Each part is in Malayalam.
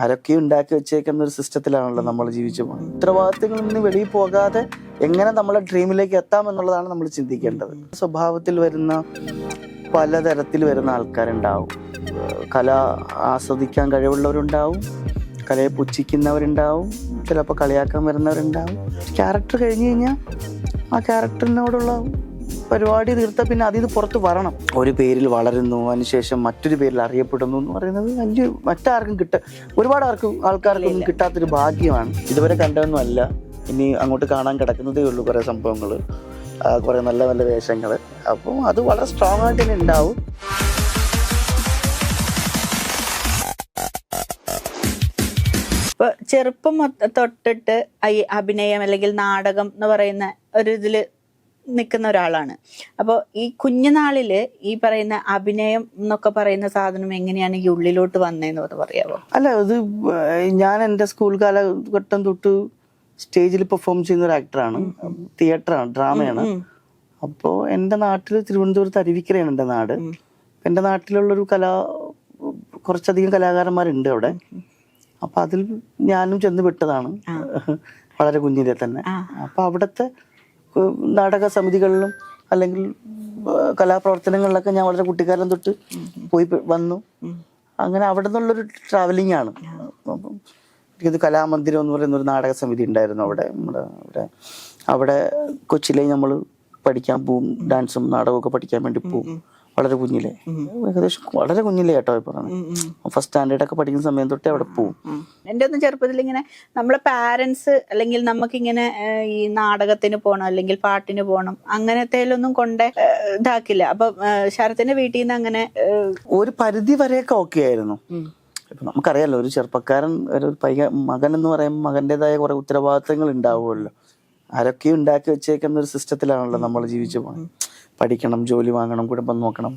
ആരൊക്കെ ഉണ്ടാക്കി വെച്ചേക്കുന്ന ഒരു സിസ്റ്റത്തിലാണല്ലോ നമ്മൾ ജീവിച്ചു പോകുന്നത്. ഉത്തരവാദിത്തങ്ങളിൽ നിന്ന് വെളിയിൽ പോകാതെ എങ്ങനെ നമ്മളെ ഡ്രീമിലേക്ക് എത്താം എന്നുള്ളതാണ് നമ്മൾ ചിന്തിക്കേണ്ടത്. സ്വഭാവത്തിൽ വരുന്ന പലതരത്തിൽ വരുന്ന ആൾക്കാരുണ്ടാവും. കല ആസ്വദിക്കാൻ കഴിവുള്ളവരുണ്ടാവും. കലയെ പുച്ഛിക്കുന്നവരുണ്ടാവും. ചിലപ്പോൾ കളിയാക്കാൻ വരുന്നവരുണ്ടാവും. ക്യാരക്ടർ കഴിഞ്ഞു കഴിഞ്ഞാൽ ആ ക്യാരക്ടറിനോടുള്ള പരിപാടി തീർത്ത പിന്നെ അതിൽ നിന്ന് പുറത്ത് വരണം. ഒരു പേരിൽ വളരുന്നു അതിനുശേഷം മറ്റൊരു പേരിൽ അറിയപ്പെടുന്നു എന്ന് പറയുന്നത് വലിയ മറ്റാർക്കും കിട്ട ഒരുപാട് ആർക്കും ആൾക്കാർക്കൊന്നും കിട്ടാത്തൊരു ഭാഗ്യമാണ്. ഇതുവരെ കണ്ടതൊന്നുമല്ല. ഇനി അങ്ങോട്ട് കാണാൻ കിടക്കുന്നതേ ഉള്ളൂ കുറേ സംഭവങ്ങൾ കുറേ നല്ല നല്ല വേഷങ്ങൾ അപ്പോൾ അത് വളരെ സ്ട്രോങ് ആയിട്ട് തന്നെ ഉണ്ടാവും. ചെറുപ്പം തൊട്ടിട്ട് ഈ അഭിനയം അല്ലെങ്കിൽ നാടകം എന്ന് പറയുന്ന ഒരു ഇതിൽ നിൽക്കുന്ന ഒരാളാണ്. അപ്പോൾ ഈ കുഞ്ഞുനാളിൽ ഈ പറയുന്ന അഭിനയം എന്നൊക്കെ പറയുന്ന സാധനം എങ്ങനെയാണ് ഈ ഉള്ളിലോട്ട് വന്നതെന്ന് ഒന്ന് പറയാമോ അല്ല ഇത് ഞാൻ എന്റെ സ്കൂൾ കാലഘട്ടം തൊട്ട് സ്റ്റേജിൽ പെർഫോം ചെയ്യുന്ന ഒരു ആക്ടറാണ്. തിയേറ്ററാണ് ഡ്രാമയാണ്. അപ്പോൾ എന്റെ നാട്ടിൽ തിരുവനന്തപുരത്ത് അരുവിക്കരയാണ് എന്റെ നാട്. എന്റെ നാട്ടിലുള്ളൊരു കലാ കുറച്ചധികം കലാകാരന്മാരുണ്ട് അവിടെ. അപ്പൊ അതിൽ ഞാനും ചെന്ന് വിട്ടതാണ് വളരെ കുഞ്ഞിലെ തന്നെ. അപ്പൊ അവിടുത്തെ നാടക സമിതികളിലും അല്ലെങ്കിൽ കലാപ്രവർത്തനങ്ങളിലൊക്കെ ഞാൻ വളരെ കുട്ടിക്കാലം തൊട്ട് പോയി വന്നു. അങ്ങനെ അവിടെ നിന്നുള്ളൊരു ട്രാവലിംഗ് ആണ് ഇത് കലാമന്ദിരം എന്ന് പറയുന്ന ഒരു നാടക സമിതി ഉണ്ടായിരുന്നു അവിടെ. നമ്മുടെ അവിടെ അവിടെ കൊച്ചിയിലെ നമ്മൾ പഠിക്കാൻ പോവും ഡാൻസും നാടകമൊക്കെ പഠിക്കാൻ വേണ്ടി പോവും. വളരെ കുഞ്ഞിലെ. ഏകദേശം വളരെ കുഞ്ഞിലെ കേട്ടോ ഇപ്പൊ ഫസ്റ്റ് സ്റ്റാൻഡേർഡ് ഒക്കെ പഠിക്കുന്ന സമയം തൊട്ടേ അവിടെ പോകും എന്റെ ഒന്നും ചെറുപ്പത്തിൽ ഇങ്ങനെ നമ്മളെ പാരൻസ് അല്ലെങ്കിൽ നമുക്ക് ഇങ്ങനെ ഈ നാടകത്തിന് പോകണം അല്ലെങ്കിൽ പാട്ടിന് പോകണം അങ്ങനത്തേലൊന്നും കൊണ്ട് ഇതാക്കില്ല. അപ്പൊ ശരത്തിന്റെ വീട്ടിൽ നിന്ന് അങ്ങനെ ഒരു പരിധി വരെയൊക്കെ ഓക്കെ ആയിരുന്നു. ഇപ്പൊ നമുക്കറിയാലോ ഒരു ചെറുപ്പക്കാരൻ ഒരു പൈക മകൻ എന്ന് പറയുമ്പോൾ മകന്റെതായ കുറെ ഉത്തരവാദിത്തങ്ങൾ ഉണ്ടാവുമല്ലോ. ആരൊക്കെ ഉണ്ടാക്കി വെച്ചേക്കുന്ന ഒരു സിസ്റ്റത്തിലാണല്ലോ നമ്മൾ ജീവിച്ചു പോകുന്നത് പഠിക്കണം ജോലി വാങ്ങണം കുടുംബം നോക്കണം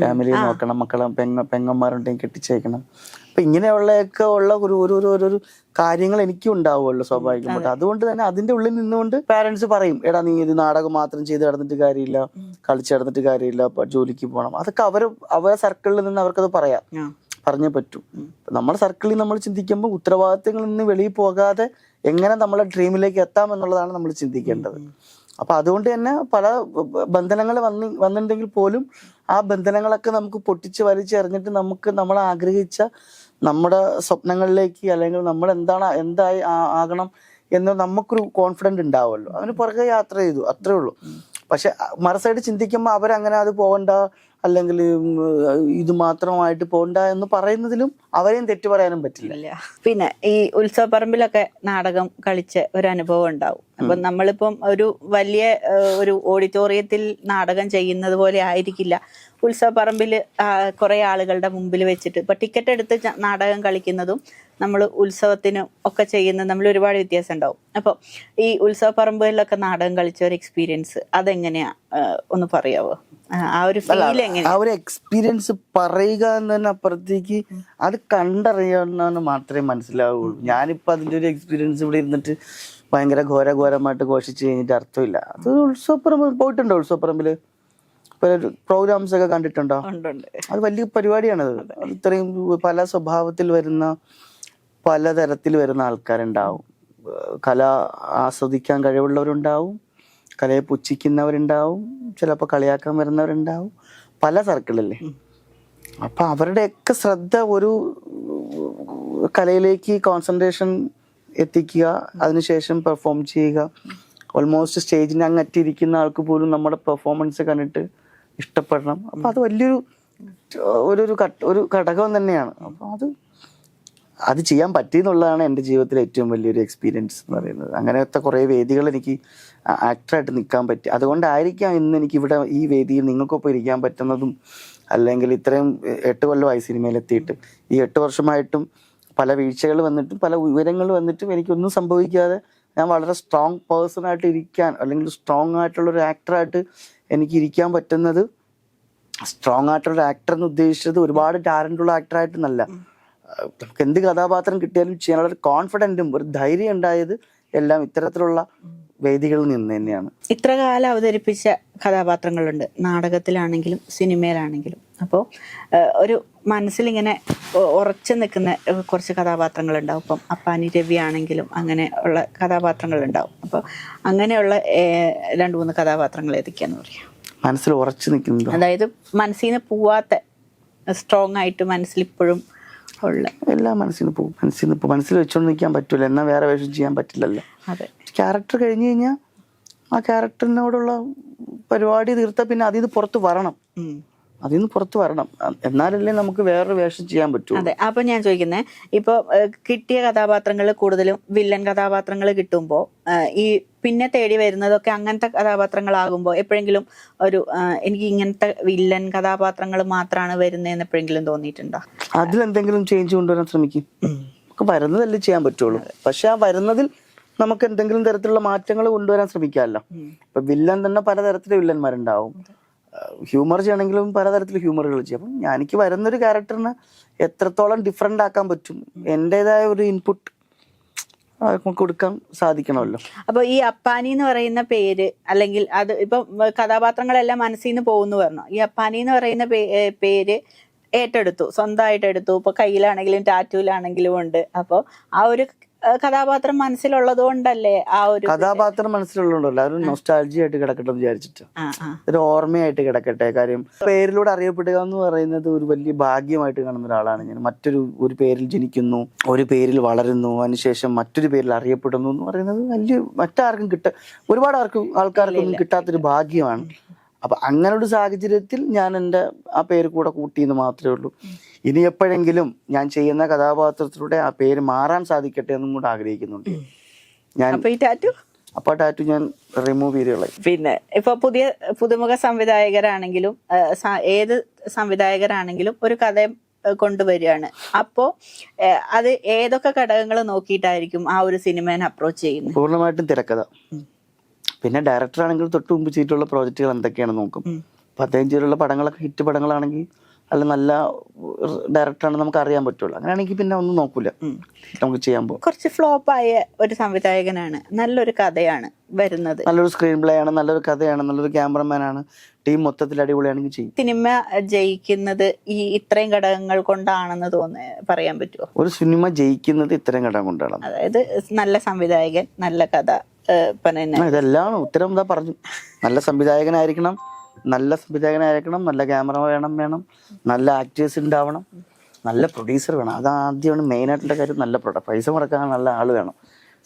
ഫാമിലി നോക്കണം മക്കളെ പെങ്ങ പെങ്ങന്മാരുണ്ടെങ്കിൽ കെട്ടിച്ചേക്കണം. അപ്പൊ ഇങ്ങനെയുള്ളതൊക്കെ ഉള്ള ഒരു ഒരു ഒരു കാര്യങ്ങൾ എനിക്കും ഉണ്ടാവുമല്ലോ സ്വാഭാവികമായിട്ട് അതുകൊണ്ട് തന്നെ അതിന്റെ ഉള്ളിൽ നിന്നുകൊണ്ട് പാരന്റ്സ് പറയും എടാ നീ ഇത് നാടകം മാത്രം ചെയ്ത് നടന്നിട്ട് കാര്യമില്ല. കളിച്ച് നടന്നിട്ട് കാര്യമില്ല. ജോലിക്ക് പോകണം അതൊക്കെ അവർ അവരെ സർക്കിളിൽ നിന്ന് അവർക്കത് പറയാം. പറഞ്ഞേ പറ്റൂ. നമ്മുടെ സർക്കിളിൽ നമ്മൾ ചിന്തിക്കുമ്പോൾ ഉത്തരവാദിത്തങ്ങളിൽ നിന്ന് വെളിയിൽ പോകാതെ എങ്ങനെ നമ്മളെ ഡ്രീമിലേക്ക് എത്താം എന്നുള്ളതാണ് നമ്മൾ ചിന്തിക്കേണ്ടത്. അപ്പൊ അതുകൊണ്ട് തന്നെ പല ബന്ധനങ്ങൾ വന്നി വന്നിട്ടുണ്ടെങ്കിൽ പോലും ആ ബന്ധനങ്ങളൊക്കെ നമുക്ക് പൊട്ടിച്ച് വലിച്ചെറിഞ്ഞിട്ട് നമുക്ക് നമ്മൾ ആഗ്രഹിച്ച നമ്മുടെ സ്വപ്നങ്ങളിലേക്ക് അല്ലെങ്കിൽ നമ്മൾ എന്താണ് എന്തായി ആകണം എന്ന് നമുക്കൊരു കോൺഫിഡന്റ് ഉണ്ടാവുമല്ലോ. അതിന് പുറകെ യാത്ര ചെയ്തു അത്രേ ഉള്ളൂ. പക്ഷെ മറ സൈഡ് ചിന്തിക്കുമ്പോൾ അവരങ്ങനെ അത് പോകണ്ട അല്ലെങ്കിൽ ഇത് മാത്രമായിട്ട് പോണ്ട എന്ന് പറയുന്നതിലും അവരെയും തെറ്റു പറയാനും പറ്റില്ല. പിന്നെ ഈ ഉത്സവപ്പറമ്പിലൊക്കെ നാടകം കളിച്ച ഒരു അനുഭവം ഉണ്ടാവും. അപ്പൊ നമ്മളിപ്പം ഒരു വലിയ ഒരു ഓഡിറ്റോറിയത്തിൽ നാടകം ചെയ്യുന്നത് പോലെ ആയിരിക്കില്ല. ഉത്സവപ്പറമ്പിൽ കുറെ ആളുകളുടെ മുമ്പിൽ വെച്ചിട്ട് ഇപ്പൊ ടിക്കറ്റ് എടുത്ത് നാടകം കളിക്കുന്നതും നമ്മൾ ഉത്സവത്തിന് ഒക്കെ ചെയ്യുന്ന നമ്മൾ ഒരുപാട് വ്യത്യാസം ഉണ്ടാവും. അപ്പോൾ ഈ ഉത്സവപ്പറമ്പുകളിലൊക്കെ നാടകം കളിച്ച ഒരു എക്സ്പീരിയൻസ് അതെങ്ങനെയാ? ഒന്ന് പറയാവോ? ആ, ഒരു ഫീൽ എങ്ങനെയാ? ആ ഒരു എക്സ്പീരിയൻസ് പറയുക എന്നതിന് അപ്പുറത്തേക്ക് അത് കണ്ടറിയാവുന്നതിന് മാത്രമേ മനസ്സിലാവുള്ളൂ. ഞാനിപ്പോ അതിന്റെ ഒരു എക്സ്പീരിയൻസ് ഇവിടെ ഇരുന്നിട്ട് ഭയങ്കര ഘോര ഘോരമായിട്ട് ഘോഷിച്ച് കഴിഞ്ഞിട്ട് അർത്ഥമില്ല. അത് ഉത്സവപ്പറമ്പ് പോയിട്ടുണ്ടോ ഉത്സവപ്പറമ്പിൽ? പ്രോഗ്രാംസ് ഒക്കെ കണ്ടിട്ടുണ്ടോ? അത് വലിയ പരിപാടിയാണത്. ഇത്രയും പല സ്വഭാവത്തിൽ വരുന്ന പലതരത്തിൽ വരുന്ന ആൾക്കാരുണ്ടാവും. കല ആസ്വദിക്കാൻ കഴിവുള്ളവരുണ്ടാവും. കലയെ പുച്ഛിക്കുന്നവരുണ്ടാവും. ചിലപ്പോൾ കളിയാക്കാൻ വരുന്നവരുണ്ടാവും. പല സർക്കിളല്ലേ അപ്പൊ അവരുടെയൊക്കെ ശ്രദ്ധ ഒരു കലയിലേക്ക് കോൺസെൻട്രേഷൻ എത്തിക്കുക അതിനുശേഷം പെർഫോം ചെയ്യുക. ഓൾമോസ്റ്റ് സ്റ്റേജിന് അങ്ങറ്റിരിക്കുന്ന ആൾക്ക് പോലും നമ്മുടെ പെർഫോമൻസ് കണ്ടിട്ട് ഇഷ്ടപ്പെടണം. അപ്പൊ അത് വലിയൊരു ഒരു ഒരു ഘടകം തന്നെയാണ്. അപ്പൊ അത് അത് ചെയ്യാൻ പറ്റിയെന്നുള്ളതാണ് എന്റെ ജീവിതത്തിലെ ഏറ്റവും വലിയൊരു എക്സ്പീരിയൻസ് എന്ന് പറയുന്നത്. അങ്ങനത്തെ കുറേ വേദികൾ എനിക്ക് ആക്ടറായിട്ട് നിൽക്കാൻ പറ്റി. അതുകൊണ്ടായിരിക്കാം ഇന്ന് എനിക്ക് ഇവിടെ ഈ വേദിയിൽ നിങ്ങൾക്കൊപ്പം ഇരിക്കാൻ പറ്റുന്നതും അല്ലെങ്കിൽ ഇത്രയും എട്ട് കൊല്ലമായി സിനിമയിലെത്തിയിട്ട് ഈ എട്ട് വർഷമായിട്ടും പല വീഴ്ചകൾ വന്നിട്ടും പല വിവരങ്ങൾ വന്നിട്ടും എനിക്കൊന്നും സംഭവിക്കാതെ ഞാൻ വളരെ സ്ട്രോങ് പേഴ്സൺ ആയിട്ട് ഇരിക്കാൻ അല്ലെങ്കിൽ സ്ട്രോങ് ആയിട്ടുള്ള ഒരു ആക്ടറായിട്ട് എനിക്ക് ഇരിക്കാൻ പറ്റുന്നത് സ്ട്രോങ് ആയിട്ടുള്ള ആക്ടർ എന്ന് ഉദ്ദേശിച്ചത് ഒരുപാട് ടാലന്റ് ഉള്ള അഹ് നമുക്ക് എന്ത് കഥാപാത്രം കിട്ടിയാലും ചെയ്യാനുള്ള ഒരു കോൺഫിഡന്റും ഒരു ധൈര്യം ഉണ്ടായത് എല്ലാം ഇത്തരത്തിലുള്ള വേദികളിൽ നിന്ന് തന്നെയാണ്. ഇത്ര കാലം അവതരിപ്പിച്ച കഥാപാത്രങ്ങളുണ്ട്. നാടകത്തിലാണെങ്കിലും സിനിമയിലാണെങ്കിലും. അപ്പോൾ ഒരു മനസ്സിലിങ്ങനെ ഇങ്ങനെ ഉറച്ചു നിൽക്കുന്ന കുറച്ച് കഥാപാത്രങ്ങൾ ഉണ്ടാവും ഇപ്പം അപ്പാനി രവി ആണെങ്കിലും അങ്ങനെ ഉള്ള കഥാപാത്രങ്ങൾ ഉണ്ടാവും അപ്പോൾ അങ്ങനെയുള്ള രണ്ട് മൂന്ന് കഥാപാത്രങ്ങൾ ഏതൊക്കെയാന്ന് പറയാം? മനസ്സിൽ ഉറച്ചു നിൽക്കുന്നത്? അതായത് മനസ്സിൽ നിന്ന് പോവാത്ത സ്ട്രോങ് ആയിട്ട് മനസ്സിൽ ഇപ്പോഴും ഉള്ള. എല്ലാം മനസ്സിൽ നിന്ന് പോകും മനസ്സിൽ നിന്ന് മനസ്സിൽ വെച്ചോണ്ട് നിൽക്കാൻ പറ്റില്ല എന്നാൽ വേറെ വേഷം ചെയ്യാൻ പറ്റില്ലല്ലോ. അതെ. ക്യാരക്ടർ കഴിഞ്ഞു കഴിഞ്ഞാൽ ആ ക്യാരക്ടറിനോടുള്ള പരിപാടി തീർത്താൽ പിന്നെ അതിൽ നിന്ന് പുറത്ത് വരണം. അതിൽ നിന്ന് പുറത്ത് വരണം. എന്നാലല്ലേ നമുക്ക് വേറൊരു വേഷം ചെയ്യാൻ പറ്റൂ. അതെ അപ്പൊ ഞാൻ ചോദിക്കുന്നത് ഇപ്പൊ കിട്ടിയ കഥാപാത്രങ്ങൾ കൂടുതലും വില്ലൻ കഥാപാത്രങ്ങൾ കിട്ടുമ്പോ ഈ പിന്നെ തേടി വരുന്നതൊക്കെ അങ്ങനത്തെ കഥാപാത്രങ്ങളാകുമ്പോൾ എപ്പോഴെങ്കിലും ഒരു എനിക്ക് ഇങ്ങനത്തെ വില്ലൻ കഥാപാത്രങ്ങൾ മാത്രമാണ് വരുന്നതെന്ന് എപ്പോഴെങ്കിലും തോന്നിയിട്ടുണ്ടോ? അതിലെന്തെങ്കിലും ചേഞ്ച് കൊണ്ടുവരാൻ ശ്രമിക്കും. നമുക്ക് വരുന്നതല്ലേ ചെയ്യാൻ പറ്റുള്ളൂ. പക്ഷെ ആ വരുന്നതിൽ നമുക്ക് എന്തെങ്കിലും തരത്തിലുള്ള മാറ്റങ്ങൾ കൊണ്ടുവരാൻ ശ്രമിക്കാമല്ലോ. ഇപ്പൊ വില്ലൻ തന്നെ പലതരത്തിലെ വില്ലന്മാരുണ്ടാവും. ഹ്യൂമർ ചെയ്യണമെങ്കിലും പലതരത്തിൽ ഹ്യൂമറുകൾ ചെയ്യും. അപ്പം ഞാൻ- എനിക്ക് വരുന്നൊരു ക്യാരക്ടറിന് എത്രത്തോളം ഡിഫറെന്റ് ആക്കാൻ പറ്റും എന്റെതായ ഒരു ഇൻപുട്ട് കൊടുക്കാൻ സാധിക്കണമല്ലോ. അപ്പൊ ഈ അപ്പാനി എന്ന് പറയുന്ന പേര് അല്ലെങ്കിൽ അത് ഇപ്പൊ കഥാപാത്രങ്ങളെല്ലാം മനസ്സിൽ നിന്ന് പോകുന്നു പറഞ്ഞു. ഈ അപ്പാനി എന്ന് പറയുന്ന പേര് ഏറ്റെടുത്തു സ്വന്തമായിട്ട് എടുത്തു ഇപ്പൊ കയ്യിലാണെങ്കിലും ടാറ്റൂലാണെങ്കിലും ഉണ്ട്. അപ്പോൾ ആ ഒരു കഥാപാത്രം മനസ്സിലുള്ളത് കൊണ്ടല്ലേ ആ ഒരു കഥാപാത്രം മനസ്സിലുള്ളതുകൊണ്ടല്ല. അതൊരു നൊസ്റ്റാൾജി ആയിട്ട് കിടക്കട്ടെ വിചാരിച്ചിട്ട്. ഒരു ഓർമ്മയായിട്ട് കിടക്കട്ടെ. കാര്യം പേരിലൂടെ അറിയപ്പെടുക എന്ന് പറയുന്നത് ഒരു വലിയ ഭാഗ്യമായിട്ട് കാണുന്ന ഒരാളാണ് ഞാൻ. മറ്റൊരു ഒരു പേരിൽ ജനിക്കുന്നു ഒരു പേരിൽ വളരുന്നു അതിനുശേഷം മറ്റൊരു പേരിൽ അറിയപ്പെടുന്നു എന്ന് പറയുന്നത് വലിയ മറ്റാർക്കും കിട്ട ഒരുപാട് ആർക്കും ആൾക്കാർക്കൊന്നും കിട്ടാത്തൊരു ഭാഗ്യമാണ്. അപ്പൊ അങ്ങനെ ഒരു സാഹചര്യത്തിൽ ഞാൻ എന്റെ ആ പേര് കൂടെ കൂട്ടിയെന്ന് മാത്രമേ ഉള്ളൂ. ഇനി എപ്പോഴെങ്കിലും ഞാൻ ചെയ്യുന്ന കഥാപാത്രത്തിലൂടെ ആ പേര് മാറാൻ സാധിക്കട്ടെ എന്നും കൂടെ ആഗ്രഹിക്കുന്നുണ്ട്. ഞാൻ അപ്പൊ ടാറ്റു? ഞാൻ റിമൂവ് ചെയ്ത് കളയും പിന്നെ ഇപ്പൊ പുതിയ പുതുമുഖ സംവിധായകരാണെങ്കിലും ഏത് സംവിധായകരാണെങ്കിലും ഒരു കഥ കൊണ്ടുവരികയാണ്. അപ്പോ അത് ഏതൊക്കെ ഘടകങ്ങൾ നോക്കിയിട്ടായിരിക്കും ആ ഒരു സിനിമേനെ അപ്രോച്ച് ചെയ്യുന്നത്? പൂർണമായിട്ടും തിരക്കഥ. പിന്നെ ഡയറക്ടർ ആണെങ്കിൽ തൊട്ട് മുമ്പ് ചെയ്തിട്ടുള്ള പ്രോജക്റ്റുകൾ എന്തൊക്കെയാണ് നോക്കും. പതിനഞ്ച് പേരുള്ള പടങ്ങളൊക്കെ ഹിറ്റ് പടങ്ങളാണെങ്കിൽ അല്ല നല്ല ഡയറക്ടറാണ് നമുക്ക് അറിയാൻ പറ്റുള്ളൂ. അങ്ങനെയാണെങ്കിൽ പിന്നെ ഒന്നും നോക്കൂല. നമുക്ക് ചെയ്യാൻ പോകും കുറച്ച് ഫ്ലോപ്പ് ആയ ഒരു സംവിധായകനാണ്. നല്ലൊരു കഥയാണ് വരുന്നത്. നല്ലൊരു സ്ക്രീൻ പ്ലേ ആണ് നല്ലൊരു കഥയാണ് നല്ലൊരു ക്യാമറമാൻ ആണ്. ടീം മൊത്തത്തിൽ അടിപൊളിയാണെങ്കിൽ ചെയ്യും. സിനിമ ജയിക്കുന്നത് ഈ ഇത്രയും ഘടകങ്ങൾ കൊണ്ടാണെന്ന് തോന്നുന്നു പറയാൻ പറ്റുമോ ഒരു സിനിമ ജയിക്കുന്നത് ഇത്രയും ഘടകം കൊണ്ടാണ് അതായത് നല്ല സംവിധായകൻ നല്ല കഥ ഇതെല്ലാം ഉത്തരം എന്താ പറഞ്ഞു? നല്ല സംവിധായകനായിരിക്കണം നല്ല സംവിധായകനായിരിക്കണം നല്ല ക്യാമറ വേണം വേണം നല്ല ആക്ടേഴ്സ് ഉണ്ടാവണം നല്ല പ്രൊഡ്യൂസർ വേണം. അത് ആദ്യമാണ് മെയിൻ ആയിട്ടുള്ള കാര്യം നല്ല പ്രൊഡക്റ്റ് പൈസ മുടക്കാൻ നല്ല ആൾ വേണം.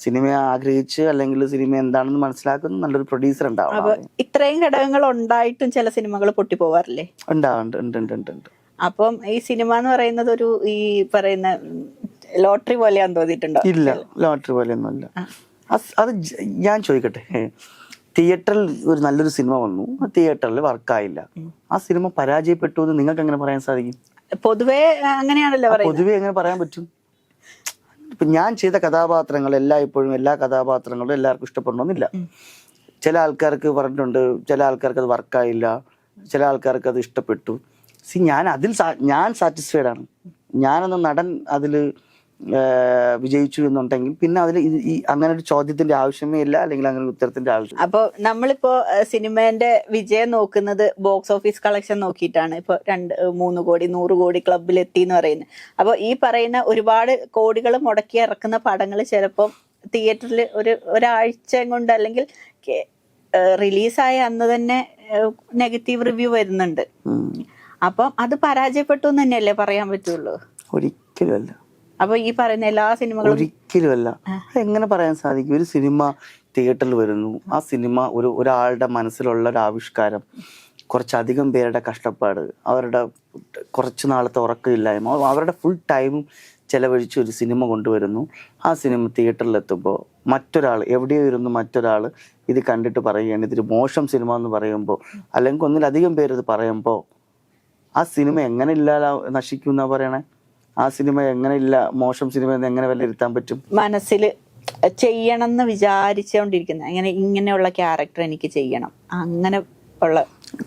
സിനിമ ആഗ്രഹിച്ച് അല്ലെങ്കിൽ സിനിമ എന്താണെന്ന് മനസ്സിലാക്കുന്ന നല്ലൊരു പ്രൊഡ്യൂസർ ഉണ്ടാവും ഇത്രയും ഘടകങ്ങൾ ഉണ്ടായിട്ടും ചില സിനിമകൾ പൊട്ടിപ്പോവാറില്ലേ? ഉണ്ടാവുന്നുണ്ട് ഉണ്ട് ഉണ്ട് ഉണ്ട് ഉണ്ട് അപ്പം ഈ സിനിമ എന്ന് പറയുന്നത് ഒരു ഈ പറയുന്ന ലോട്ടറി പോലെയാന്ന് തോന്നിയിട്ടുണ്ടോ? ഇല്ല ലോട്ടറി പോലെയൊന്നുമല്ല. അസ്- അത് ഞാൻ ചോദിക്കട്ടെ. തിയേറ്ററിൽ ഒരു നല്ലൊരു സിനിമ വന്നു. ആ തിയേറ്ററിൽ വർക്കായില്ല. ആ സിനിമ പരാജയപ്പെട്ടു എന്ന് നിങ്ങൾക്ക് എങ്ങനെ പറയാൻ സാധിക്കും? പൊതുവേ അങ്ങനെയാണല്ലോ പൊതുവെ എങ്ങനെ പറയാൻ പറ്റും? ഇപ്പൊ ഞാൻ ചെയ്ത കഥാപാത്രങ്ങൾ എല്ലാ ഇപ്പോഴും എല്ലാ കഥാപാത്രങ്ങളും എല്ലാവർക്കും ഇഷ്ടപ്പെടണമെന്നില്ല. ചില ആൾക്കാർക്ക് പറഞ്ഞിട്ടുണ്ട് ചില ആൾക്കാർക്ക് അത് വർക്കായില്ല ചില ആൾക്കാർക്ക് അത് ഇഷ്ടപ്പെട്ടു. സി ഞാൻ അതിൽ ഞാൻ സാറ്റിസ്ഫൈഡ് ആണ്. ഞാനെന്ന നടൻ അതിൽ വിജയിച്ചു എന്നുണ്ടെങ്കിൽ പിന്നെ അതിൽ ഈ അങ്ങനെ ഒരു ചോദ്യത്തിന്റെ ആവശ്യമേ ഇല്ല അല്ലെങ്കിൽ അങ്ങനെ ഒരു ഉത്തരത്തിന്റെ ആവശ്യം അപ്പൊ നമ്മളിപ്പോ സിനിമേന്റെ വിജയം നോക്കുന്നത് ബോക്സ് ഓഫീസ് കളക്ഷൻ നോക്കിയിട്ടാണ്. ഇപ്പൊ രണ്ട് മൂന്ന് കോടി നൂറ് കോടി ക്ലബിൽ എത്തി എന്ന് പറയുന്നത്. അപ്പൊ ഈ പറയുന്ന ഒരുപാട് കോടികൾ മുടക്കി ഇറക്കുന്ന പടങ്ങൾ ചിലപ്പം തിയേറ്ററിൽ ഒരു ഒരാഴ്ച കൊണ്ട് അല്ലെങ്കിൽ റിലീസായ അന്ന് തന്നെ നെഗറ്റീവ് റിവ്യൂ വരുന്നുണ്ട്. അപ്പം അത് പരാജയപ്പെട്ടു എന്ന് തന്നെയല്ലേ പറയാൻ പറ്റുള്ളൂ? ഒരിക്കലും അപ്പൊ ഈ പറയുന്ന എല്ലാ സിനിമകളും ഒരിക്കലും അല്ല എങ്ങനെ പറയാൻ സാധിക്കും? ഒരു സിനിമ തിയേറ്ററിൽ വരുന്നു. ആ സിനിമ ഒരു ഒരാളുടെ മനസ്സിലുള്ള ഒരു ആവിഷ്കാരം. കുറച്ചധികം പേരുടെ കഷ്ടപ്പാട് അവരുടെ കുറച്ച് നാളത്തെ ഉറക്കമില്ലായ്മ അവരുടെ ഫുൾ ടൈമും ചെലവഴിച്ച് ഒരു സിനിമ കൊണ്ടുവരുന്നു. ആ സിനിമ തിയേറ്ററിൽ എത്തുമ്പോൾ മറ്റൊരാൾ എവിടെയോ ഇരുന്ന് മറ്റൊരാൾ ഇത് കണ്ടിട്ട് പറയുകയാണ് ഇതൊരു മോശം സിനിമ എന്ന് പറയുമ്പോൾ അല്ലെങ്കിൽ ഒന്നിലധികം പേര് ഇത് പറയുമ്പോൾ ആ സിനിമ എങ്ങനെ ഇല്ലാതെ നശിക്കും എന്നാ പറയണേ? ആ സിനിമ എങ്ങനെ ഇല്ല മോശം സിനിമ എന്ന് എങ്ങനെ വിലയിരുത്താൻ പറ്റും? മനസ്സിൽ ചെയ്യണം എന്ന് വിചാരിച്ചുകൊണ്ടിരിക്കുന്ന അങ്ങനെ ഇങ്ങനെയുള്ള ക്യാരക്ടർ എനിക്ക് ചെയ്യണം. അങ്ങനെ ഉള്ള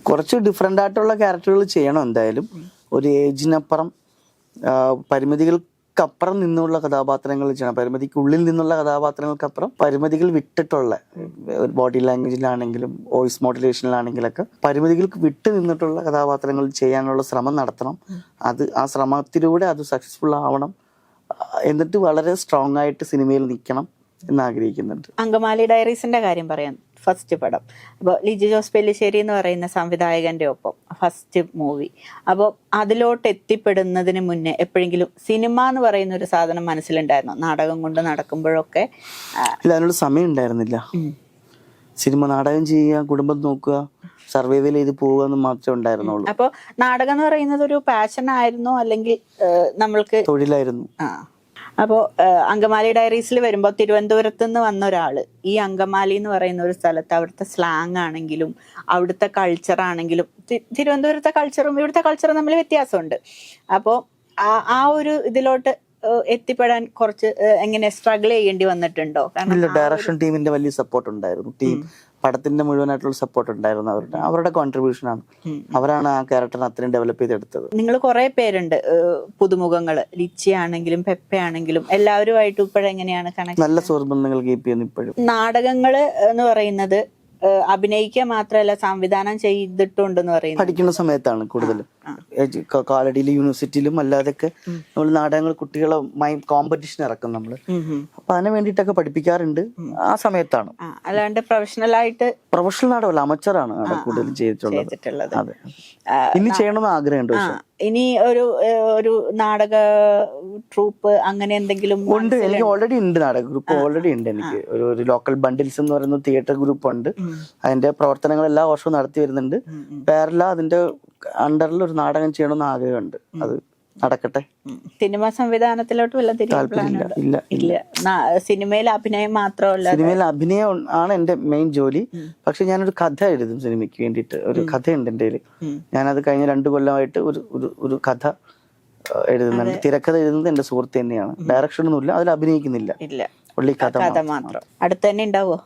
കുറച്ച് ഡിഫറെന്റ് ആയിട്ടുള്ള ക്യാരക്ടറുകൾ ചെയ്യണം എന്തായാലും. ഒരു ഏജിനപ്പുറം പരിമിതികൾ പരിമിതിക്കപ്പുറം നിന്നുള്ള കഥാപാത്രങ്ങൾ ചെയ്യണം. പരിമിതിക്കുള്ളിൽ നിന്നുള്ള കഥാപാത്രങ്ങൾക്കപ്പുറം പരിമിതികൾ വിട്ടിട്ടുള്ള ബോഡി ലാംഗ്വേജിലാണെങ്കിലും വോയിസ് മോഡുലേഷനിലാണെങ്കിലൊക്കെ പരിമിതികൾക്ക് വിട്ട് നിന്നിട്ടുള്ള കഥാപാത്രങ്ങൾ ചെയ്യാനുള്ള ശ്രമം നടത്തണം. അത് ആ ശ്രമത്തിലൂടെ അത് സക്സസ്ഫുൾ ആവണം. എന്നിട്ട് വളരെ സ്ട്രോങ് ആയിട്ട് സിനിമയിൽ നിൽക്കണം. എന്ന് ആഗ്രഹിക്കുന്നുണ്ട് അങ്കമാലി ഡയറീസിന്റെ കാര്യം പറയാം. ഫസ്റ്റ് പടം. അപ്പോൾ ലിജി ജോസ് പെല്ലിശ്ശേരി എന്ന് പറയുന്ന സംവിധായകന്റെ ഒപ്പം ഫസ്റ്റ് മൂവി. അപ്പോൾ അതിലോട്ട് എത്തിപ്പെടുന്നതിന് മുന്നേ എപ്പോഴെങ്കിലും സിനിമ എന്ന് പറയുന്ന ഒരു സാധനം മനസ്സിലുണ്ടായിരുന്നു? നാടകം കൊണ്ട് നടക്കുമ്പോഴൊക്കെ ഇല്ല അതിനുള്ള സമയം ഉണ്ടായിരുന്നില്ല. സിനിമ നാടകം ചെയ്യുക കുടുംബം നോക്കുക സർവൈവൽ ചെയ്ത് പോവുക എന്ന് മാത്രമേ ഉണ്ടായിരുന്നുള്ളൂ. അപ്പോൾ നാടകം എന്ന് പറയുന്നത് ഒരു പാഷൻ ആയിരുന്നു? അല്ലെങ്കിൽ നമ്മൾക്ക് തൊഴിലായിരുന്നു. ആ. അപ്പോൾ അങ്കമാലി ഡയറീസിൽ വരുമ്പോൾ തിരുവനന്തപുരത്ത് നിന്ന് വന്ന ഒരാൾ. ഈ അങ്കമാലി എന്ന് പറയുന്ന ഒരു സ്ഥലത്ത് അവിടുത്തെ സ്ലാങ് ആണെങ്കിലും അവിടുത്തെ കൾച്ചർ ആണെങ്കിലും തിരുവനന്തപുരത്തെ കൾച്ചറും ഇവിടുത്തെ കൾച്ചറും തമ്മിൽ വ്യത്യാസമുണ്ട്. അപ്പോൾ ആ ആ ഒരു ഇതിലോട്ട് എത്തിപ്പെടാൻ കുറച്ച് എങ്ങനെ സ്ട്രഗിൾ ചെയ്യേണ്ടി വന്നിട്ടുണ്ടോ? കാരണം ഡയറക്ഷൻ ടീമിന്റെ വലിയ സപ്പോർട്ട് ഉണ്ടായിരുന്നു. ടീം പടത്തിന്റെ മുഴുവനായിട്ടുള്ള സപ്പോർട്ട് ഉണ്ടായിരുന്നു അവരുടെ. അവരുടെ കോൺട്രിബ്യൂഷൻ ആണ്. അവരാണ് ആ ക്യാരക്ടറിനെ അത്രയും ഡെവലപ്പ് ചെയ്തെടുത്തത്. നിങ്ങൾ കുറെ പേരുണ്ട് പുതുമുഖങ്ങൾ ലിച്ചി ആണെങ്കിലും പെപ്പ ആണെങ്കിലും എല്ലാവരുമായിട്ട് ഇപ്പോഴെങ്ങനെയാണ് കണക്ട് നല്ല ബന്ധങ്ങൾ കീപ്പ് ചെയ്യുന്നു ഇപ്പോഴും. നാടകങ്ങൾ എന്ന് പറയുന്നത് അഭിനയിക്കുക മാത്രമല്ല സംവിധാനം ചെയ്തിട്ടുണ്ടെന്ന് പറയുന്നത്. പഠിക്കുന്ന സമയത്താണ് കൂടുതലും കാലടിയിൽ യൂണിവേഴ്സിറ്റിയിലും അല്ലാതെയൊക്കെ നമ്മൾ നാടകങ്ങൾ കുട്ടികളെ മൈൻഡ് കോമ്പറ്റീഷൻ ഇറക്കും നമ്മൾ. അപ്പൊ അതിന് വേണ്ടിയിട്ടൊക്കെ പഠിപ്പിക്കാറുണ്ട്. ആ സമയത്താണ്. അല്ലാണ്ട് പ്രൊഫഷണൽ ആയിട്ട് പ്രൊഫഷണൽ നാടകമല്ല അമച്ചറാണ് കൂടുതലും ചെയ്തിട്ടുള്ളത്. അതെ. ഇനി ചെയ്യണമെന്ന് ആഗ്രഹമുണ്ട് പക്ഷെ. ഇനി ഒരു ഒരു നാടക ട്രൂപ്പ് അങ്ങനെ എന്തെങ്കിലും ഉണ്ട്. എനിക്ക് ഓൾറെഡി ഉണ്ട് നാടക ഗ്രൂപ്പ് ഓൾറെഡി ഉണ്ട് എനിക്ക്. ഒരു ഒരു ലോക്കൽ ബണ്ടിൽസ് എന്ന് പറയുന്ന തിയേറ്റർ ഗ്രൂപ്പ് ഉണ്ട്. അതിന്റെ പ്രവർത്തനങ്ങൾ എല്ലാ വർഷവും നടത്തി വരുന്നുണ്ട്. പേരല അതിന്റെ അണ്ടറിൽ ഒരു നാടകം ചെയ്യണമെന്ന് ആഗ്രഹമുണ്ട്. അത് നടക്കട്ടെ. സിനിമ സംവിധാനത്തിലോട്ട് വല്ല ഇല്ല സിനിമയിൽ അഭിനയം മാത്രമല്ല സിനിമയിൽ അഭിനയം ആണ് എന്റെ മെയിൻ ജോലി. പക്ഷെ ഞാനൊരു കഥ എഴുതും സിനിമയ്ക്ക് വേണ്ടിയിട്ട്. ഒരു കഥയുണ്ട് എന്റെ കയ്യിൽ ഞാനത് കഴിഞ്ഞ രണ്ടു കൊല്ലമായിട്ട് ഒരു ഒരു ഒരു കഥ എഴുതുന്നുണ്ട്. തിരക്കഥ എഴുതുന്നത് എന്റെ സുഹൃത്ത് തന്നെയാണ്. ഡയറക്ഷൻ ഒന്നുമില്ല അതിൽ അഭിനയിക്കുന്നില്ല. ഉള്ളി കഥ മാത്രം. അടുത്ത് തന്നെ ഉണ്ടാവോ?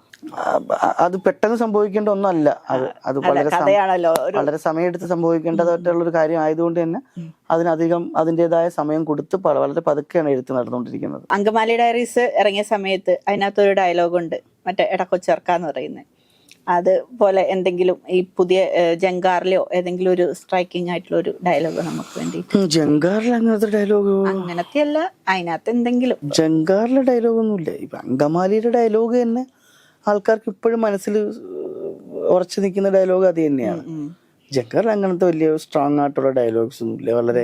അത് പെട്ടെന്ന് സംഭവിക്കേണ്ട ഒന്നല്ല. അത് അത് വളരെ വളരെ സമയമെടുത്ത് സംഭവിക്കേണ്ടതായിട്ടുള്ള ഒരു കാര്യം ആയതുകൊണ്ട് തന്നെ അതിനധികം അതിന്റെതായ സമയം കൊടുത്ത് വളരെ പതുക്കെയാണ് എഴുത്ത് നടന്നുകൊണ്ടിരിക്കുന്നത്. അങ്കമാലി ഡയറീസ് ഇറങ്ങിയ സമയത്ത് അതിനകത്തൊരു ഡയലോഗുണ്ട്. മറ്റേ ഇടക്കൊച്ചേർക്കാന്ന് പറയുന്നത്. അതുപോലെ എന്തെങ്കിലും ഈ പുതിയ ജംഗാറിലോ ജങ്കാറിലെയോ ഏതെങ്കിലും ഒരു സ്ട്രൈക്കിംഗ് ആയിട്ടുള്ള ഒരു ഡയലോഗ് നമുക്ക് വേണ്ടി ജംഗാറിൽ ജങ്കാറിൽ അങ്ങനത്തെ ഡയലോഗ് അങ്ങനത്തെ അല്ല അതിനകത്ത് എന്തെങ്കിലും. ജങ്കാറിലെ ഡയലോഗ് ഒന്നുമില്ല ഇപ്പൊ അങ്കമാലിയുടെ ഡയലോഗ് തന്നെ ആൾക്കാർക്ക് ഇപ്പോഴും മനസ്സിൽ ഉറച്ചു നിൽക്കുന്ന ഡയലോഗ് അത് തന്നെയാണ്. ജംഗാറിൽ ജങ്കാറിൽ അങ്ങനത്തെ വലിയ സ്ട്രോങ് ആയിട്ടുള്ള ഡയലോഗ്സ് ഒന്നുമില്ല വളരെ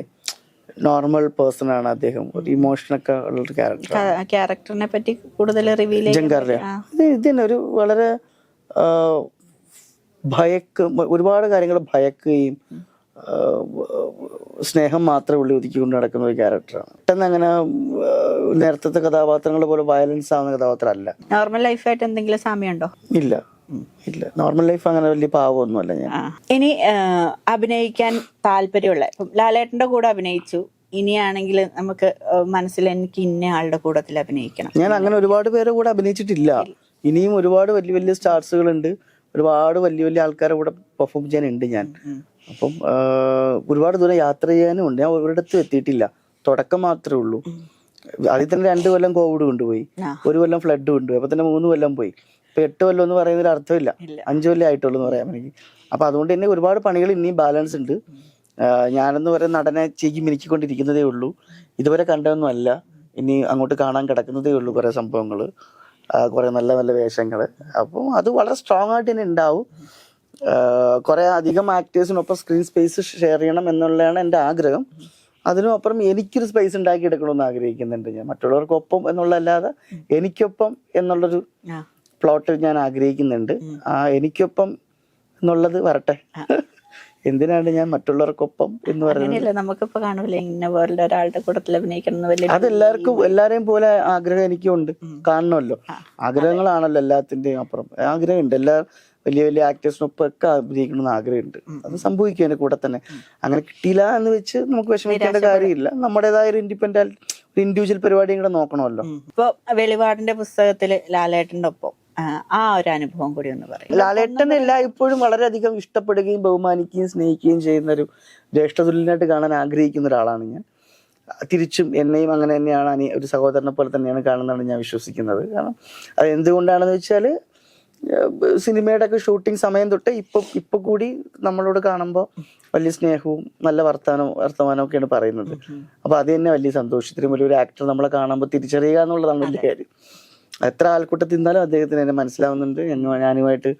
നോർമൽ പേഴ്സൺ ആണ് അദ്ദേഹം. ഒരു ഇമോഷനൊക്കെ ഉള്ള ഒരു ക്യാരക്ടർ ക്യാരക്ടറിനെ പറ്റി കൂടുതൽ റിവീൽ ജങ്കാറിലെ. ഇത് തന്നെ ഒരു വളരെ ഭയക്ക് ഒരുപാട് കാര്യങ്ങൾ ഭയക്കുകയും സ്നേഹം മാത്രം ഉള്ളി ഒതുക്കിക്കൊണ്ട് നടക്കുന്ന ഒരു ക്യാരക്ടറാണ്. പെട്ടെന്ന് അങ്ങനെ നേരത്തെ കഥാപാത്രങ്ങൾ പോലെ വയലൻസ് ആവുന്ന കഥാപാത്രമല്ല നോർമൽ ലൈഫായിട്ട് എന്തെങ്കിലും സാമ്യമുണ്ടോ? ഇല്ല. ഇല്ല. നോർമൽ ലൈഫ് അങ്ങനെ വലിയ പാവമൊന്നുമല്ല ഞാൻ. ഇനി അഭിനയിക്കാൻ താല്പര്യമുള്ള ഇപ്പം ലാലേട്ടന്റെ കൂടെ അഭിനയിച്ചു. ഇനിയാണെങ്കിൽ നമുക്ക് മനസ്സിൽ എനിക്ക് ഇന്ന ആളുടെ കൂടത്തിൽ അഭിനയിക്കണം. ഞാൻ അങ്ങനെ ഒരുപാട് പേരെ കൂടെ അഭിനയിച്ചിട്ടില്ല. ഇനിയും ഒരുപാട് വലിയ വലിയ സ്റ്റാർസുകളുണ്ട്. ഒരുപാട് വലിയ വലിയ ആൾക്കാരെ കൂടെ പെർഫോം ചെയ്യാനുണ്ട് ഞാൻ. അപ്പം ഒരുപാട് ദൂരം യാത്ര ചെയ്യാനും ഉണ്ട് ഞാൻ ഒരിടത്തും എത്തിയിട്ടില്ല. തുടക്കം മാത്രമേ ഉള്ളൂ. അതിൽ തന്നെ രണ്ട് കൊല്ലം കോവിഡ് കൊണ്ടുപോയി. ഒരു കൊല്ലം ഫ്ലഡ് കൊണ്ടുപോയി. അപ്പൊ തന്നെ മൂന്ന് കൊല്ലം പോയി. ഇപ്പൊ എട്ട് കൊല്ലം എന്ന് പറയുന്നതിൽ അർത്ഥമില്ല. അഞ്ചു കൊല്ലം ആയിട്ടുള്ളൂ എന്ന് പറയാൻ എനിക്ക് അപ്പൊ അതുകൊണ്ട് തന്നെ ഒരുപാട് പണികൾ ഇനിയും ബാലൻസ് ഉണ്ട്. ഞാനെന്ന് പറയുന്ന നടനെ ചീക്കി മിനുക്കിക്കൊണ്ടിരിക്കുന്നതേ ഉള്ളൂ. ഇതുവരെ കണ്ടതൊന്നും അല്ല. ഇനി അങ്ങോട്ട് കാണാൻ കിടക്കുന്നതേ ഉള്ളൂ കുറെ സംഭവങ്ങൾ കുറെ നല്ല നല്ല വേഷങ്ങൾ അപ്പം അത് വളരെ സ്ട്രോങ് ആയിട്ട് തന്നെ ഉണ്ടാവും കുറെ അധികം ആക്ടേഴ്സിനൊപ്പം സ്ക്രീൻ സ്പേസ് ഷെയർ ചെയ്യണം എന്നുള്ളതാണ് എന്റെ ആഗ്രഹം. അതിനും അപ്പുറം എനിക്കൊരു സ്പേസ് ഉണ്ടാക്കി എടുക്കണമെന്ന് ആഗ്രഹിക്കുന്നുണ്ട് ഞാൻ. മറ്റുള്ളവർക്കൊപ്പം എന്നുള്ളതല്ലാതെ എനിക്കൊപ്പം എന്നുള്ളൊരു പ്ലോട്ട് ഞാൻ ആഗ്രഹിക്കുന്നുണ്ട്. ആ എനിക്കൊപ്പം എന്നുള്ളത് വരട്ടെ. എന്തിനാണ് ഞാൻ മറ്റുള്ളവർക്കൊപ്പം എന്ന് പറയുന്നത്? നമുക്കിപ്പോ കാണൂല ഇന്ന പോലെ ഒരാളുടെ അഭിനയിക്കണം അതെല്ലാവർക്കും എല്ലാരെയും പോലെ ആഗ്രഹം എനിക്കുണ്ട്. കാണണമല്ലോ. ആഗ്രഹങ്ങളാണല്ലോ എല്ലാത്തിന്റെയും അപ്പുറം. ആഗ്രഹമുണ്ട്. എല്ലാ വലിയ വലിയ ആക്ടേഴ്സിനൊപ്പം ഒക്കെ അഭിനയിക്കണമെന്ന് ആഗ്രഹമുണ്ട്. അത് സംഭവിക്കും എന്റെ കൂടെ തന്നെ. അങ്ങനെ കിട്ടിയില്ല എന്ന് വെച്ച് നമുക്ക് വിഷമിക്കേണ്ട കാര്യമില്ല. നമ്മുടേതായ ഒരു ഇൻഡിപെൻഡന്റ് ഇൻഡിവിജ്വൽ പരിപാടിയും കൂടെ നോക്കണമല്ലോ. ഇപ്പൊ വെളിപാടിന്റെ പുസ്തകത്തിൽ ലാലേട്ടന്റെ ഒപ്പം. ആ, ഒരു അനുഭവം കൂടി ഒന്ന് പറയും. ലാലേട്ടനല്ല എല്ലായ്പ്പോഴും വളരെയധികം ഇഷ്ടപ്പെടുകയും ബഹുമാനിക്കുകയും സ്നേഹിക്കുകയും ചെയ്യുന്ന ഒരു ജ്യേഷ്ഠതുല്യനായിട്ട് കാണാൻ ആഗ്രഹിക്കുന്ന ഒരാളാണ് ഞാൻ. തിരിച്ചും എന്നെയും അങ്ങനെ തന്നെയാണ് അനി ഒരു സഹോദരനെ പോലെ തന്നെയാണ് കാണുന്നതാണ് ഞാൻ വിശ്വസിക്കുന്നത്. കാരണം അത് എന്തുകൊണ്ടാണെന്ന് വെച്ചാൽ സിനിമയുടെ ഒക്കെ ഷൂട്ടിംഗ് സമയം തൊട്ട് ഇപ്പം ഇപ്പൊ കൂടി നമ്മളോട് കാണുമ്പോൾ വലിയ സ്നേഹവും നല്ല വർത്തമാനവും വർത്തമാനവും ഒക്കെയാണ് പറയുന്നത്. അപ്പൊ അത് തന്നെ വലിയ സന്തോഷം. ഇത്രയും വലിയൊരു ആക്ടർ നമ്മളെ കാണുമ്പോൾ തിരിച്ചറിയുക എന്നുള്ളതാണ് വലിയ കാര്യം. എത്ര ആൾക്കൂട്ടത്തിൽ നിന്നാലും അദ്ദേഹത്തിന് എന്നെ മനസ്സിലാവുന്നുണ്ട്. ഞാനുമായിട്ട്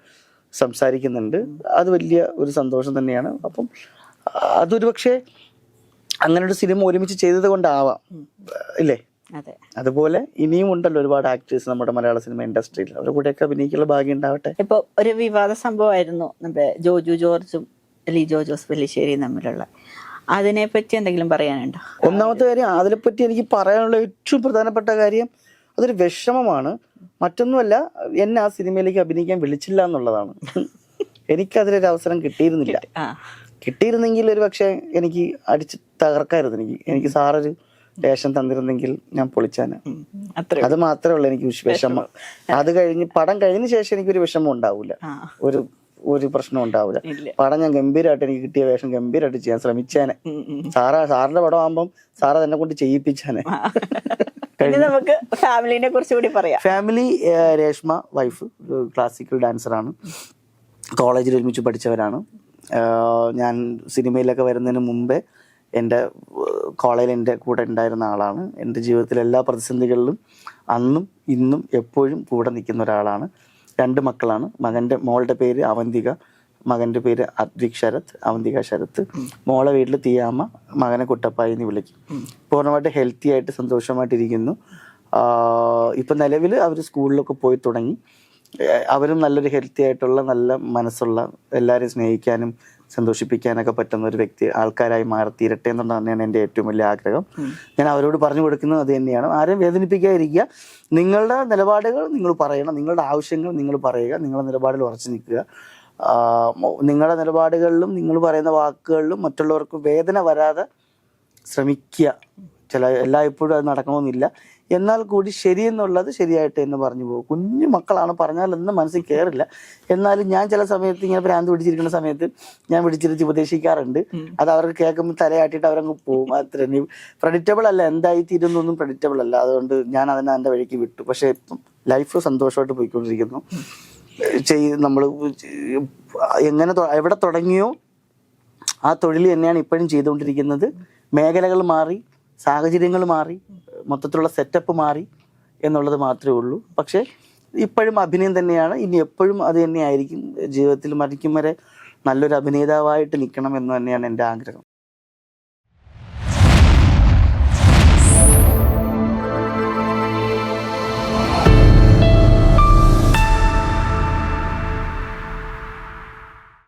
സംസാരിക്കുന്നുണ്ട്. അത് വലിയ ഒരു സന്തോഷം തന്നെയാണ്. അപ്പം അതൊരു പക്ഷേ അങ്ങനെ ഒരു സിനിമ ഒരുമിച്ച് ചെയ്തത് കൊണ്ടാവാം. ഇല്ലേ? അതെ. അതുപോലെ ഇനിയും ഉണ്ടല്ലോ ഒരുപാട് ആക്ടേഴ്സ് നമ്മുടെ മലയാള സിനിമ ഇൻഡസ്ട്രിയിൽ. അവരുടെ കൂടെയൊക്കെ അഭിനയിക്കാനുള്ള ഭാഗ്യം ഉണ്ടാവട്ടെ. ഇപ്പൊ ഒരു വിവാദ സംഭവമായിരുന്നു നമ്മുടെ ജോജു ജോർജും ലിജോ ജോജോസ് പെല്ലിശ്ശേരിയും തമ്മിലുള്ള. അതിനെ പറ്റി എന്തെങ്കിലും പറയാനുണ്ടോ? ഒന്നാമത്തെ കാര്യം അതിനെപ്പറ്റി എനിക്ക് പറയാനുള്ള ഏറ്റവും പ്രധാനപ്പെട്ട കാര്യം അതൊരു വിഷമമാണ്. മറ്റൊന്നുമല്ല എന്നെ ആ സിനിമയിലേക്ക് അഭിനയിക്കാൻ വിളിച്ചില്ല എന്നുള്ളതാണ്. എനിക്കതിലൊരു അവസരം കിട്ടിയിരുന്നില്ല. കിട്ടിയിരുന്നെങ്കിൽ ഒരു പക്ഷേ എനിക്ക് അടിച്ച് തകർക്കായിരുന്നു. എനിക്ക് എനിക്ക് സാറൊരു വേഷം തന്നിരുന്നെങ്കിൽ ഞാൻ പൊളിച്ചാന്. അത് മാത്രമേ ഉള്ളൂ എനിക്ക് വിഷമം. അത് കഴിഞ്ഞ് പടം കഴിഞ്ഞ ശേഷം എനിക്കൊരു വിഷമം ഉണ്ടാവില്ല ഒരു ഒരു പ്രശ്നം ഉണ്ടാവില്ല പടം ഞാൻ ഗംഭീരമായിട്ട് എനിക്ക് കിട്ടിയ വേഷം ഗംഭീരമായിട്ട് ചെയ്യാൻ ശ്രമിച്ചേനെ. സാറാ സാറിന്റെ പടം ആകുമ്പം സാറ് തന്നെ കൊണ്ട് ചെയ്യിപ്പിച്ചാനെ. നമുക്ക് ഫാമിലിനെ കുറിച്ച് കൂടി പറയാം. ഫാമിലി രേഷ്മ വൈഫ് ക്ലാസിക്കൽ ഡാൻസറാണ് കോളേജിൽ ഒരുമിച്ച് പഠിച്ചവരാണ്. ഞാൻ സിനിമയിലൊക്കെ വരുന്നതിന് മുമ്പേ എന്റെ കോളേജിൽ എന്റെ കൂടെ ഉണ്ടായിരുന്ന ആളാണ്. എന്റെ ജീവിതത്തിലെ എല്ലാ പ്രതിസന്ധികളിലും അന്നും ഇന്നും എപ്പോഴും കൂടെ നിൽക്കുന്ന ഒരാളാണ്. രണ്ട് മക്കളാണ്. മകന്റെ മോളുടെ പേര് അവന്തിക. മകന്റെ പേര് അദ്വിക് ശരത് അവന്തിക ശരത്. മോളെ വീട്ടിൽ തീയാമ്മ മകനെ കുട്ടപ്പായി എന്ന് വിളിക്കും. പൂർണമായിട്ട് ഹെൽത്തി ആയിട്ട് സന്തോഷമായിട്ടിരിക്കുന്നു. ഇപ്പം ഇപ്പൊ നിലവിൽ അവർ സ്കൂളിലൊക്കെ പോയി തുടങ്ങി. അവരും നല്ലൊരു ഹെൽത്തി ആയിട്ടുള്ള നല്ല മനസ്സുള്ള എല്ലാവരെയും സ്നേഹിക്കാനും സന്തോഷിപ്പിക്കാനൊക്കെ പറ്റുന്ന ഒരു വ്യക്തി ആൾക്കാരായി മാറി തീരട്ടെ എന്നുള്ളത് തന്നെയാണ് എന്റെ ഏറ്റവും വലിയ ആഗ്രഹം. ഞാൻ അവരോട് പറഞ്ഞു കൊടുക്കുന്നത് അത് തന്നെയാണ്. ആരെയും വേദനിപ്പിക്കാതിരിക്കുക. നിങ്ങളുടെ നിലപാടുകൾ നിങ്ങൾ പറയണം. നിങ്ങളുടെ ആവശ്യങ്ങൾ നിങ്ങൾ പറയുക. നിങ്ങളുടെ നിലപാടിൽ ഉറച്ചു നിൽക്കുക. നിങ്ങളുടെ നിലപാടുകളിലും നിങ്ങൾ പറയുന്ന വാക്കുകളിലും മറ്റുള്ളവർക്ക് വേദന വരാതെ ശ്രമിക്കുക. ചില എല്ലായ്പ്പോഴും അത് നടക്കണമെന്നില്ല. എന്നാൽ കൂടി ശരിയെന്നുള്ളത് ശരിയായിട്ട് എന്ന് പറഞ്ഞു പോകും. കുഞ്ഞു മക്കളാണ് പറഞ്ഞാലൊന്നും മനസ്സിൽ കയറില്ല എന്നാലും ഞാൻ ചില സമയത്ത് ഇങ്ങനെ ഭ്രാന്ത് പിടിച്ചിരിക്കുന്ന സമയത്ത് ഞാൻ പിടിച്ചിരുത്തി ഉപദേശിക്കാറുണ്ട്. അത് അവർക്ക് കേൾക്കുമ്പോൾ തലയാട്ടിയിട്ട് അവരങ്ങ് പോകും അത്ര. പ്രഡിക്റ്റബിൾ അല്ല. എന്തായി തീരുന്നൊന്നും പ്രഡിക്റ്റബിൾ അല്ല. അതുകൊണ്ട് ഞാൻ അതിനെ എന്റെ വഴിക്ക് വിട്ടു. പക്ഷേ ഇപ്പം ലൈഫ് സന്തോഷമായിട്ട് പോയിക്കൊണ്ടിരിക്കുന്നു. ചെയ്ത് നമ്മൾ എങ്ങനെ എവിടെ തുടങ്ങിയോ ആ തൊഴിൽ തന്നെയാണ് ഇപ്പോഴും ചെയ്തുകൊണ്ടിരിക്കുന്നത്. മേഖലകൾ മാറി സാഹചര്യങ്ങൾ മാറി മൊത്തത്തിലുള്ള സെറ്റപ്പ് മാറി എന്നുള്ളത് മാത്രമേ ഉള്ളൂ. പക്ഷേ ഇപ്പോഴും അഭിനയം തന്നെയാണ്. ഇനി എപ്പോഴും അത് തന്നെയായിരിക്കും. ജീവിതത്തിൽ മരിക്കും വരെ നല്ലൊരു അഭിനേതാവായിട്ട് നിൽക്കണം എന്ന് തന്നെയാണ് എന്റെ ആഗ്രഹം.